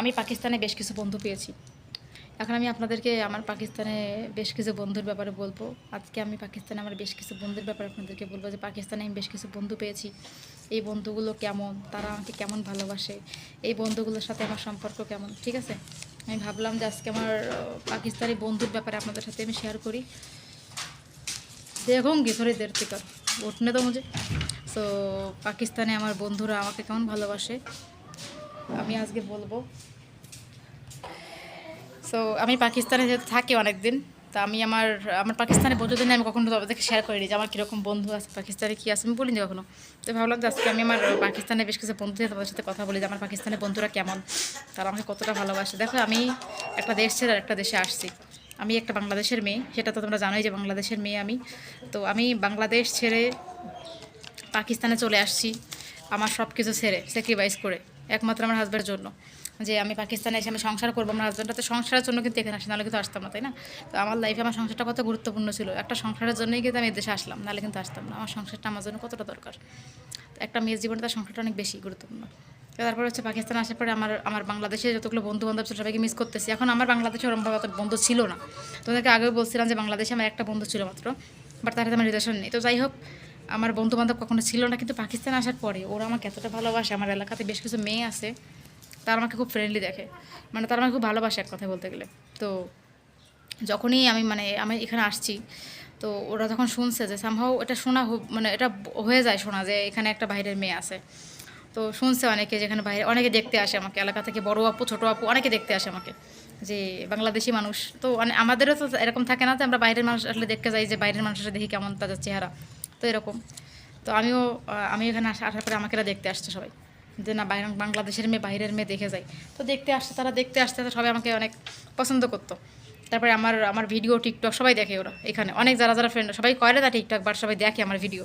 আমি পাকিস্তানে বেশ কিছু বন্ধু পেয়েছি। এখন আমি আপনাদেরকে আমার পাকিস্তানে বেশ কিছু বন্ধুর ব্যাপারে বলব। আজকে আমি পাকিস্তানে আমার বেশ কিছু বন্ধুর ব্যাপারে আপনাদেরকে বলব যে পাকিস্তানে আমি বেশ কিছু বন্ধু পেয়েছি। এই বন্ধুগুলো কেমন? তারা আমাকে কেমন ভালোবাসে? এই বন্ধুগুলোর সাথে আমার সম্পর্ক কেমন? ঠিক আছে? আমি ভাবলাম যে আজকে আমার পাকিস্তানি বন্ধুর ব্যাপারে আপনাদের সাথে আমি শেয়ার করি। দেখুঙ্গি থোড়ি দের থেকে। উঠনে তো মুঝে সো পাকিস্তানে আমার বন্ধুরা আমাকে কেমন ভালোবাসে? আমি আজকে বলব। সো আমি পাকিস্তানে যেহেতু থাকি অনেক দিন তা আমি আমার আমার পাকিস্তানে বন্ধুদের নিয়ে আমি কখনো তাদেরকে শেয়ার করিনি যে আমার কীরকম বন্ধু আছে, পাকিস্তানে কী আছে, আমি বলিনি কখনো। তো ভাবলাম যে আজকে আমি আমার পাকিস্তানে বেশ কিছু বন্ধু তাদের সাথে কথা বলি যে আমার পাকিস্তানের বন্ধুরা কেমন, তারা আমাকে কতটা ভালোবাসে। দেখো, আমি একটা দেশ ছেড়ে আর একটা দেশে আসছি। আমি একটা বাংলাদেশের মেয়ে, সেটা তো তোমরা জানোই যে বাংলাদেশের মেয়ে আমি। তো আমি বাংলাদেশ ছেড়ে পাকিস্তানে চলে আসছি, আমার সব কিছু ছেড়ে স্যাক্রিফাইস করে। একমাত্র আমার হাজব্যান্ডের জন্য। যে আমি পাকিস্তানে এসে আমি সংসার করব, আমার হাজব্যান্ডটা তো সংসারের জন্য কিন্তু এখানে আসি, নাহলে কিন্তু আসতাম না, তাই না? তো আমার লাইফে আমার সংসারটা কত গুরুত্বপূর্ণ ছিল। একটা সংসারের জন্যই কিন্তু আমি এদেশে আসলাম, নাহলে কিন্তু আসতাম না। আমার সংসারটা আমার জন্য কতটা দরকার? একটা মেয়ের জীবনে তার সংসারটা অনেক বেশি গুরুত্বপূর্ণ। তারপর হচ্ছে পাকিস্তান আসার পরে আমার আমার বাংলাদেশে যতগুলো বন্ধু বান্ধব ছিল, সবাইকে মিস করতেছি। এখন আমার বাংলাদেশে ওরমভাবে অত বন্ধু ছিল না। তোমাদেরকে আগেও বলছিলাম যে বাংলাদেশে আমার একটা বন্ধু ছিল মাত্র বাট তার সাথে আমার রিলেশন নেই। তো যাই হোক আমার বন্ধু বান্ধব কখনো ছিল না, কিন্তু পাকিস্তান আসার পরে ওরা আমাকে এতটা ভালোবাসে, আমার এলাকাতে বেশ কিছু মেয়ে আছে, তারা আমাকে খুব ফ্রেন্ডলি দেখে। মানে তারা আমাকে খুব ভালোবাসে এক কথা বলতে গেলে। তো যখনই আমি মানে আমি এখানে আসছি, তো ওরা যখন শুনছে যে সামহাও এটা শোনা মানে এটা হয়ে যায় শোনা যে এখানে একটা বাইরের মেয়ে আছে। তো শুনছে অনেকে যেখানে বাইরে অনেকে দেখতে আসে আমাকে, এলাকা থেকে বড় আপু, ছোটো আপু, অনেকে দেখতে আসে আমাকে যে বাংলাদেশি মানুষ। তো আমাদেরও তো এরকম থাকে না যে আমরা বাইরের মানুষ আসলে দেখতে যাই যে বাইরের মানুষের দেখি কেমন তাদের চেহারা। তো এরকম। তো আমিও আমি এখানে আসা- আসার পরে আমাকে দেখতে আসছে সবাই। যে না বাইরে বাংলাদেশের মেয়ে, বাইরের মেয়ে দেখে যায়। তো দেখতে আসছে, তারা দেখতে আসতে সবাই আমাকে অনেক পছন্দ করতো। তারপরে আমার আমার ভিডিও, টিকটক সবাই দেখে ওরা এখানে। অনেক যারা যারা ফ্রেন্ড সবাই করে না টিকটক বাট সবাই দেখে আমার ভিডিও।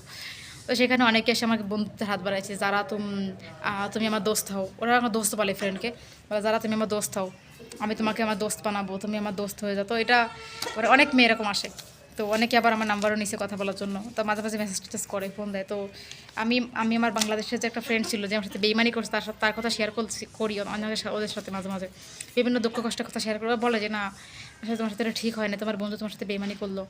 তো সেখানে অনেকে এসে আমাকে বন্ধুত্বের হাত বাড়াইছে, যারা তুমি তুমি আমার দোস্ত হও। ওরা আমার দোস্ত বলে ফ্রেন্ডকে বলে, যারা তুমি আমার দোস্ত হও, আমি তোমাকে আমার দোস্ত বানাবো, তুমি আমার দোস্ত হয়ে যাও। তো এটা অনেক মেয়ে এরকম আসে। তো অনেকে আবার আমার নাম্বারও নিচে কথা বলার জন্য। তো মাঝে মাঝে মেসেজ টেসেজ করে ফোন দেয়। তো আমি আমি আমার বাংলাদেশের যে একটা ফ্রেন্ড ছিল, যে আমার সাথে বেইমানি করছে, তার সাথে, তার কথা শেয়ার করছি করি সাথে ওদের সাথে মাঝে মাঝে বিভিন্ন দুঃখ কষ্টের কথা শেয়ার করে। বলে যে, না, আসলে তোমার সাথে এটা ঠিক হয় না তোমার বন্ধু তোমার সাথে বেইমানি করল।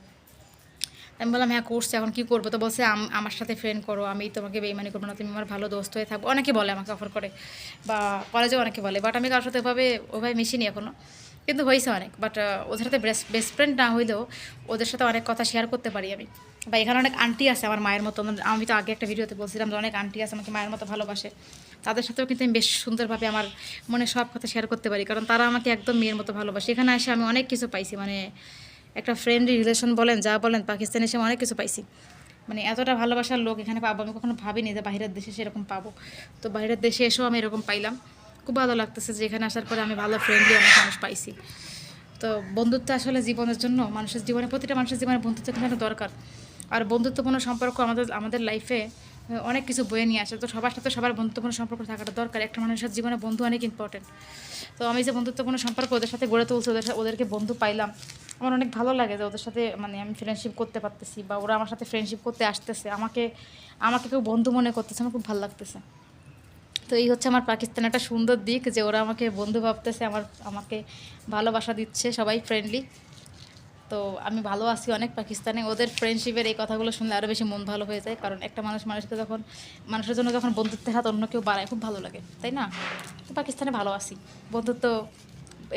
আমি বললাম হ্যাঁ করছে। এখন কী করব? তো বলছে, আম- আমার সাথে ফ্রেন্ড করো। আমি তোমাকে বেইমানি করব না। তুমি আমার ভালো দোস্ত হয়ে থাকব অনেকে বলে আমাকে অফার করে বা কলেজেও অনেকে বলে বাট আমি কারোর সাথে ওভাবে ওভাবে মিশিনি এখনও কিন্তু হয়েছে অনেক বাট ওদের সাথে বেস্ট বেস্ট ফ্রেন্ড না হইলেও ওদের সাথে অনেক কথা শেয়ার করতে পারি আমি। বা এখানে অনেক আন্টি আছে আমার মায়ের মতো আমার- আমি তো আগে একটা ভিডিওতে বলছিলাম যে অনেক আন্টি আছে আমাকে মায়ের মতো ভালোবাসে। তাদের সাথেও কিন্তু আমি বেশ সুন্দরভাবে আমার মনে সব কথা শেয়ার করতে পারি, কারণ তারা আমাকে একদম মেয়ের মতো ভালোবাসে। এখানে এসে আমি অনেক কিছু পাইছি মানে একটা ফ্রেন্ডলি রিলেশন বলেন, যা বলেন, পাকিস্তানে এসে অনেক কিছু পাইছি। মানে এতটা ভালোবাসার লোক এখানে পাবো, আমি কখনো ভাবিনি যে বাইরের দেশে সেরকম পাবো। তো বাইরের দেশে এসেও আমি এরকম পাইলাম। খুব ভালো লাগতেছে যে এখানে আসার পরে আমি ভালো ফ্রেন্ডলি অনেক মানুষ পাইছি। তো বন্ধুত্ব আসলে জীবনের জন্য, মানুষের জীবনে, প্রতিটা মানুষের জীবনে বন্ধুত্ব কিন্তু দরকার। আর বন্ধুত্বপূর্ণ সম্পর্ক আমাদের আমাদের লাইফে অনেক কিছু বয়ে নিয়ে আসে। তো সবার সাথে সবার বন্ধুত্বপূর্ণ সম্পর্ক থাকাটা দরকার। একটা মানুষের জীবনে বন্ধু অনেক ইম্পর্টেন্ট তো আমি যে বন্ধুত্বপূর্ণ সম্পর্ক ওদের সাথে গড়ে তুলছি, ওদের ওদেরকে বন্ধু পাইলাম। আমার অনেক ভালো লাগে যে ওদের সাথে মানে আমি ফ্রেন্ডশিপ করতে পারতেছি বা ওরা আমার সাথে ফ্রেন্ডশিপ করতে আসতেছে। আমাকে আমাকে কেউ বন্ধু মনে করতেছে, আমার খুব ভালো লাগতেছে। তো এই হচ্ছে আমার পাকিস্তানের একটা সুন্দর দিক যে ওরা আমাকে বন্ধু ভাবতেছে, আমার, আমাকে ভালোবাসা দিচ্ছে, সবাই ফ্রেন্ডলি তো আমি ভালো আছি অনেক পাকিস্তানে। ওদের ফ্রেন্ডশিপের এই কথাগুলো শুনলে আরও বেশি মন ভালো হয়ে যায়। কারণ একটা মানুষ মানুষকে যখন, মানুষের জন্য যখন বন্ধুত্বের হাত অন্য কেউ বাড়ায়, খুব ভালো লাগে, তাই না? তো পাকিস্তানে ভালো আছি। বন্ধুত্ব,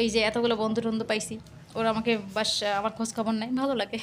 এই যে এতগুলো বন্ধু টন্ধু পাইছি, ওরা আমাকে বাস, আমার খোঁজ খবর নেয়, ভালো লাগে।